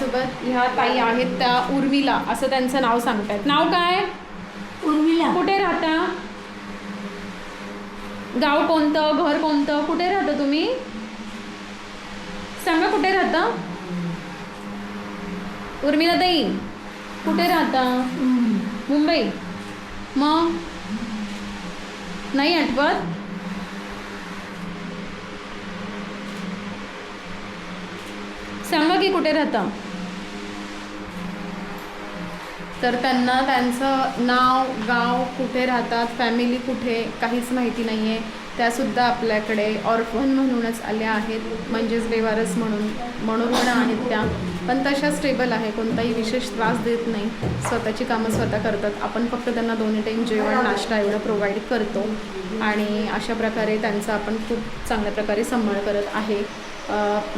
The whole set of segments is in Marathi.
माझ्यासोबत ह्या ताई आहेत त्या उर्मिला असं त्यांचं नाव सांगतायत. नाव काय? उर्मिला. कुठे राहता? गाव कोणतं? घर कोणतं? कुठे राहता तुम्ही? सांगा कुठे राहता? उर्मिला ताई कुठे राहता. मुंबई. मग? नाही आठवत? सांगा की कुठे राहता? तर त्यांना त्यांचं नाव गाव कुठे राहतात फॅमिली कुठे काहीच माहिती नाही आहे त्यासुद्धा आपल्याकडे ऑर्फन म्हणूनच आल्या आहेत म्हणजेच बेवारस म्हणून म्हणून पण आहेत त्या. पण तशा स्टेबल आहे कोणताही विशेष त्रास देत नाही. स्वतःची कामं स्वतः करतात. आपण फक्त त्यांना दोन्ही टाईम जेवण नाश्ता एवढं प्रोव्हाइड करतो. आणि अशा प्रकारे त्यांचा आपण खूप चांगल्या प्रकारे सांभाळ करत आहे.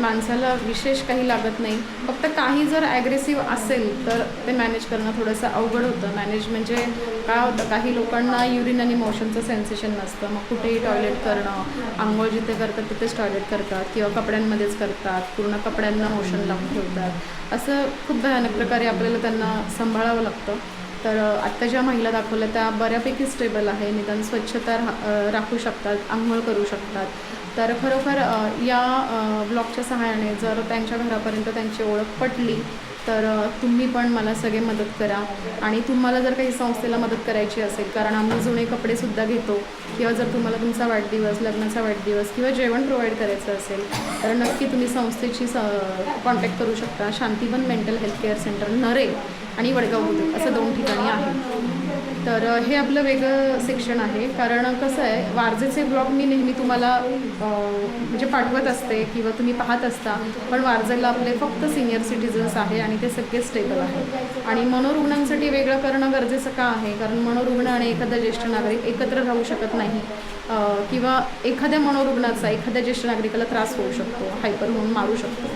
माणसाला विशेष काही लागत नाही. फक्त काही जर ॲग्रेसिव्ह असेल तर ते मॅनेज करणं थोडंसं अवघड होतं. मॅनेज म्हणजे काय होतं काही लोकांना युरिन आणि मोशनचं सेन्सेशन नसतं. मग कुठेही टॉयलेट करणं आंघोळ जिथे करतात तिथेच टॉयलेट करतात किंवा कपड्यांमध्येच करतात पूर्ण कपड्यांना मोशन लावून ठेवतात. असं खूप भयानक प्रकारे आपल्याला त्यांना सांभाळावं लागतं. तर आत्ता ज्या महिला दाखवल्या त्या बऱ्यापैकी स्टेबल आहे निदान स्वच्छता रा राखू शकतात आंघोळ करू शकतात. तर खरोखर या ब्लॉगच्या सहाय्याने जर त्यांच्या घरापर्यंत त्यांची ओळख पटली तर तुम्ही पण मला सगळे मदत करा. आणि तुम्हाला जर काही संस्थेला मदत करायची असेल कारण आम्ही जुने कपडेसुद्धा घेतो किंवा जर तुम्हाला तुमचा वाढदिवस लग्नाचा वाढदिवस किंवा जेवण प्रोव्हाइड करायचं असेल तर नक्की तुम्ही संस्थेची स कॉन्टॅक्ट करू शकता. Shantivan mental health care centre Narhe आणि वडगाव बुद्रुक असं दोन ठिकाणी आहे. तर हे आपलं वेगळं सेक्शन आहे. कारण कसं आहे वारजेचे ब्लॉग मी नेहमी तुम्हाला म्हणजे पाठवत असते किंवा तुम्ही पाहत असता. पण वारजेला आपले फक्त सिनियर सिटीजन्स आहे आणि ते सगळे स्टेबल आहे आणि मनोरुग्णांसाठी वेगळं करणं गरजेचं का आहे? कारण मनोरुग्ण आणि एखादा ज्येष्ठ नागरिक एकत्र राहू शकत नाही. किंवा एखाद्या मनोरुग्णाचा एखाद्या ज्येष्ठ नागरिकाला त्रास होऊ शकतो हायपर होऊन मारू शकतो.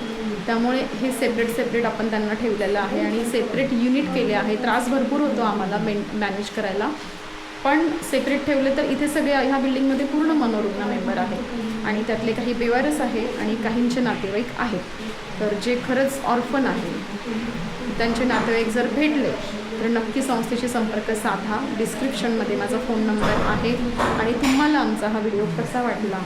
त्यामुळे हे सेपरेट सेपरेट आपण त्यांना ठेवलेलं आहे आणि सेपरेट युनिट केले आहे. त्रास भरपूर होतो आम्हाला मेन मॅनेज करायला. पण सेपरेट ठेवले तर इथे सगळे ह्या बिल्डिंगमध्ये पूर्ण मनोरुग्ण मेंबर आहेत. आणि त्यातले काही बेवारस आहे आणि काहींचे नातेवाईक आहेत. तर जे खरंच ऑर्फन आहे त्यांचे नातेवाईक जर भेटले तर नक्की संस्थेशी संपर्क साधा. डिस्क्रिप्शनमध्ये माझा फोन नंबर आहे आणि तुम्हाला आमचा हा व्हिडिओ कसा वाटला?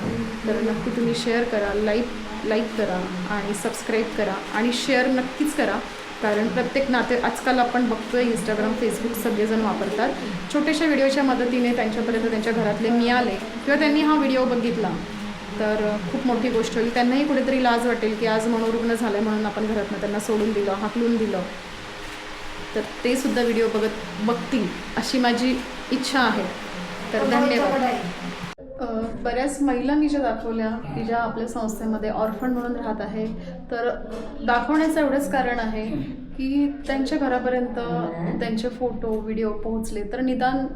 तर नक्की तुम्ही शेअर करा लाईक लाईक करा आणि सबस्क्राईब करा आणि शेअर नक्कीच करा. कारण प्रत्येक नाते आजकाल आपण बघतोय इंस्टाग्राम फेसबुक सगळेजण वापरतात. छोट्याशा व्हिडिओच्या मदतीने त्यांच्यापर्यंत त्यांच्या घरातले मिळाले किंवा त्यांनी हा व्हिडिओ बघितला तर खूप मोठी गोष्ट होईल. त्यांनाही कुठेतरी लाज वाटेल की आज मनोरुग्ण झालं म्हणून आपण घरातनं त्यांना सोडून दिलं हाकलून दिलं. तर ते सुद्धा व्हिडिओ बघत बघतील अशी माझी इच्छा आहे. तर धन्यवाद. अ, बऱ्याच महिला मी ज्या दाखवल्या की ज्या आपल्या संस्थेमध्ये ऑर्फन म्हणून राहत आहे तर दाखवण्याचं एवढंच कारण आहे की त्यांच्या घरापर्यंत त्यांचे फोटो व्हिडिओ पोहोचले तर निदान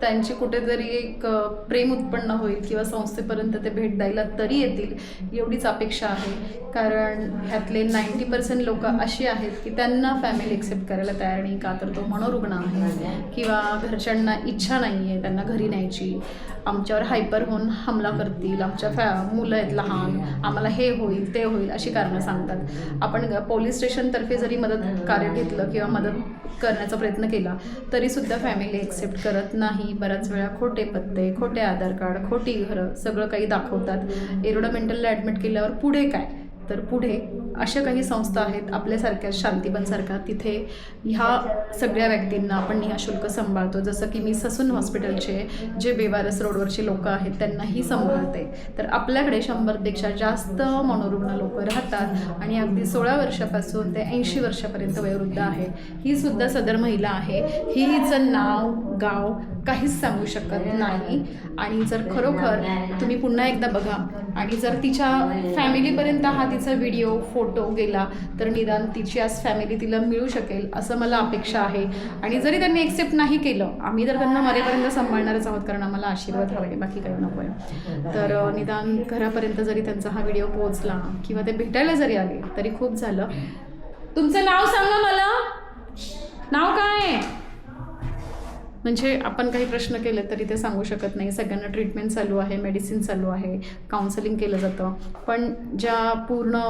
त्यांची कुठेतरी एक प्रेम उत्पन्न होईल किंवा संस्थेपर्यंत ते भेट द्यायला तरी येतील एवढीच अपेक्षा आहे. कारण ह्यातले नाईंटी पर्सेंट लोक अशी आहेत की त्यांना फॅमिली एक्सेप्ट करायला तयार नाही का तर तो मनोरुग्ण आहे किंवा घरच्यांना इच्छा नाही आहे त्यांना घरी न्यायची. आमच्यावर हायपर होऊन हमला करतील आमच्या फॅ मुलं आहेत लहान आम्हाला हे होईल ते होईल अशी कारणं सांगतात. आपण ग- पोलीस स्टेशनतर्फे जरी मदत कार्य घेतलं किंवा मदत करण्याचा प्रयत्न केला. तरीसुद्धा फॅमिली एक्सेप्ट करत नाही. बऱ्याच वेळा खोटे पत्ते खोटे आधार कार्ड खोटी घरं सगळं काही दाखवतात. एरोडा मेंटलला ॲडमिट केल्यावर पुढे काय? तर पुढे अशा काही संस्था आहेत आपल्यासारख्या शांतीबनसारख्या तिथे ह्या सगळ्या व्यक्तींना आपण निःशुल्क सांभाळतो. जसं की मी ससून हॉस्पिटलचे जे बेवारस रोडवरचे लोक आहेत त्यांनाही सांभाळते. तर आपल्याकडे शंभरपेक्षा जास्त मनोरुग्ण लोक राहतात आणि अगदी सोळा वर्षापासून ते ऐंशी वर्षापर्यंत वयोवृद्ध आहे. ही सुद्धा सदर महिला आहे. ही हिचं नाव गाव काहीच सांगू शकत नाही. आणि जर खरोखर तुम्ही पुन्हा एकदा बघा आणि जर तिच्या फॅमिलीपर्यंत हा तिचा व्हिडिओ फोटो गेला तर निदान तिची आज फॅमिली तिला मिळू शकेल असं मला अपेक्षा आहे. आणि जरी त्यांनी एक्सेप्ट नाही केलं आम्ही तर त्यांना मरेपर्यंत सांभाळणारच आहोत कारण आम्हाला आशीर्वाद हवे बाकी काही नको आहे तर निदान घरापर्यंत जरी त्यांचा हा व्हिडिओ पोहोचला किंवा ते भेटायला जरी आले तरी खूप झालं. तुमचं नाव सांगा मला. नाव काय? आहे म्हणजे आपण काही प्रश्न केले तरी ते सांगू शकत नाही. सगळ्यांना ट्रीटमेंट चालू आहे मेडिसिन चालू आहे काउन्सलिंग केलं जातं. पण ज्या पूर्ण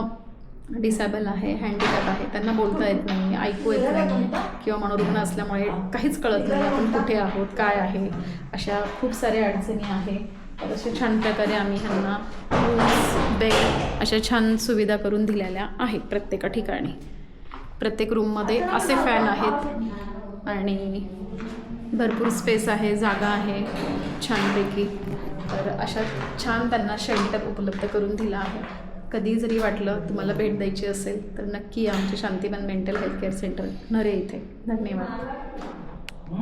डिसेबल आहे हँडिकॅप आहे त्यांना बोलता येत नाही ऐकू येत नाही किंवा मनोरुग्ण असल्यामुळे काहीच कळत नाही आपण कुठे आहोत काय आहे अशा खूप साऱ्या अडचणी आहे. तर अशा छान प्रकारे आम्ही ह्यांना रूम्स बेड अशा छान सुविधा करून दिलेल्या आहेत प्रत्येका ठिकाणी. प्रत्येक रूममध्ये असे फॅन आहेत आणि भरपूर स्पेस आहे जागा आहे छानपैकी. तर अशा छान त्यांना शेल्टर उपलब्ध करून दिला आहे. कधी जरी वाटलं तुम्हाला भेट द्यायची असेल तर नक्की आमचे Shantivan mental health care centre Narhe इथे. धन्यवाद.